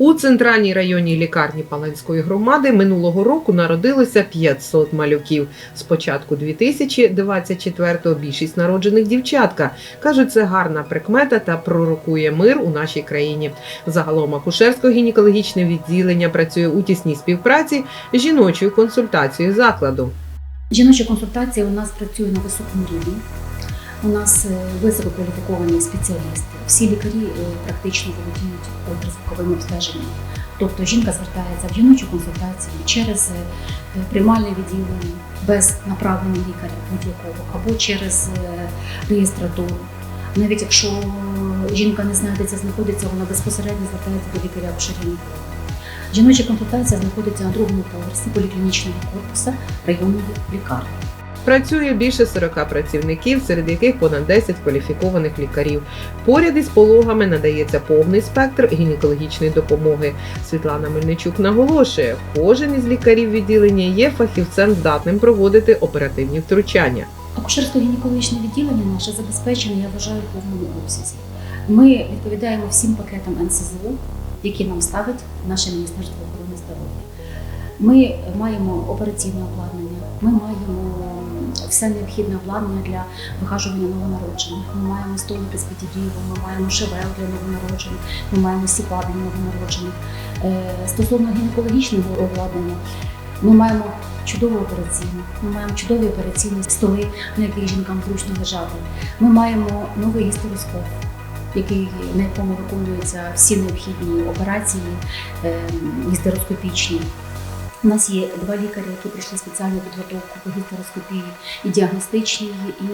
У центральній районній лікарні Паланської громади минулого року народилося 500 малюків. З початку 2024-го більшість народжених дівчатка. Кажуть, це гарна прикмета та пророкує мир у нашій країні. Загалом акушерсько-гінекологічне відділення працює у тісній співпраці з жіночою консультацією закладу. Жіноча консультація у нас працює на високому рівні. У нас е, висококваліфіковані спеціалісти. Всі лікарі е, практично володіють ультразвуковим обстеженням. Тобто жінка звертається в жіночу консультацію через е, приймальне відділення без направлення лікаря будь-якого або через реєстратуру. Навіть якщо жінка не знає, де це знаходиться, вона безпосередньо звертається до лікаря акушерінка. Жіноча консультація знаходиться на другому поверсі поліклінічного корпусу районної лікарні. Працює більше 40 працівників, серед яких понад 10 кваліфікованих лікарів. Поряд із пологами надається повний спектр гінекологічної допомоги. Світлана Мельничук наголошує, кожен із лікарів відділення є фахівцем, здатним проводити оперативні втручання. Акушерсько-гінекологічне відділення наше забезпечене, я вважаю, повному обсязі. Ми відповідаємо всім пакетам НСЗУ, які нам ставить наше Міністерство охорони здоров'я. Ми маємо операційне обладнання, ми маємо все необхідне обладнання для вихажування новонароджених. Ми маємо столик з підігрівом, ми маємо шевел для новонароджених, ми маємо сіпа для новонароджених. Е, Стосовно гінекологічного обладнання, ми маємо чудову операційну, ми маємо чудові операційні столи, на яких жінкам зручно лежати. Ми маємо новий гістероскоп, який, на якому виконуються всі необхідні операції е, гістероскопічні. У нас є два лікарі, які пройшли спеціальну підготовку по гістероскопії і діагностичній, і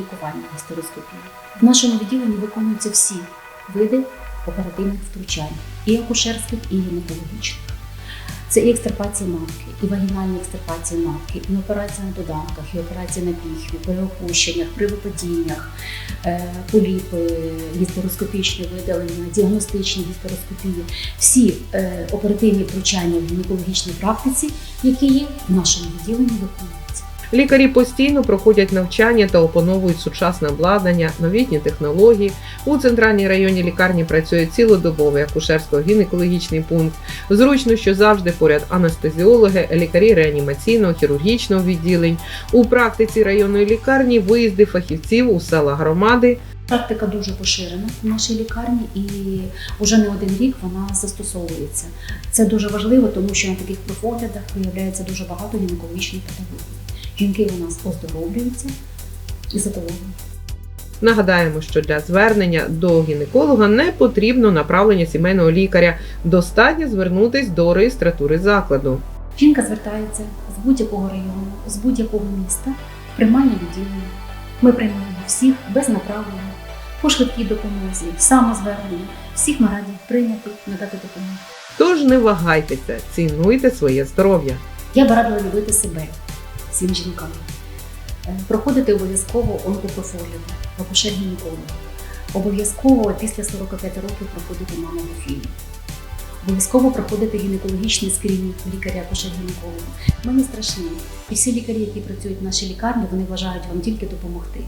лікувальній гістероскопії. В нашому відділенні виконуються всі види оперативних втручань, і акушерських, і гінекологічних. Це і екстирпація матки, і вагінальні екстерпації матки, і операція на доданках, і операція на піхві, при опущеннях, при випадіннях, е, поліпи, гістероскопічні видалення, діагностичні гістероскопії. Всі е, оперативні втручання в гінекологічній практиці, які є в нашому відділенні, виконуються. Лікарі постійно проходять навчання та опановують сучасне обладнання, новітні технології. У центральній районній лікарні працює цілодобовий акушерсько-гінекологічний пункт. Зручно, що завжди поряд анестезіологи, лікарі реанімаційного, хірургічного відділень. У практиці районної лікарні виїзди фахівців у села громади. Практика дуже поширена в нашій лікарні і вже не один рік вона застосовується. Це дуже важливо, тому що на таких профоглядах виявляється дуже багато гінекологічних патологій. Жінки у нас оздоровлюються і задоволені. Нагадаємо, що для звернення до гінеколога не потрібно направлення сімейного лікаря. Достатньо звернутись до реєстратури закладу. Жінка звертається з будь-якого району, з будь-якого міста, в приймальне відділення. Ми приймаємо всіх без направлення, по швидкій допомозі, самозвернення. Всіх ми раді прийняти, надати допомогу. Тож не вагайтеся, цінуйте своє здоров'я. Я б радила любити себе всім жінкам. Е, Проходити обов'язково онкопрофогляди в акушер-гінеколога. Обов'язково після 45 років проходити мамографію. Обов'язково проходити гінекологічний скринінг лікаря акушер-гінеколога. Ми не страшні. І всі лікарі, які працюють в нашій лікарні, вони вважають вам тільки допомогти.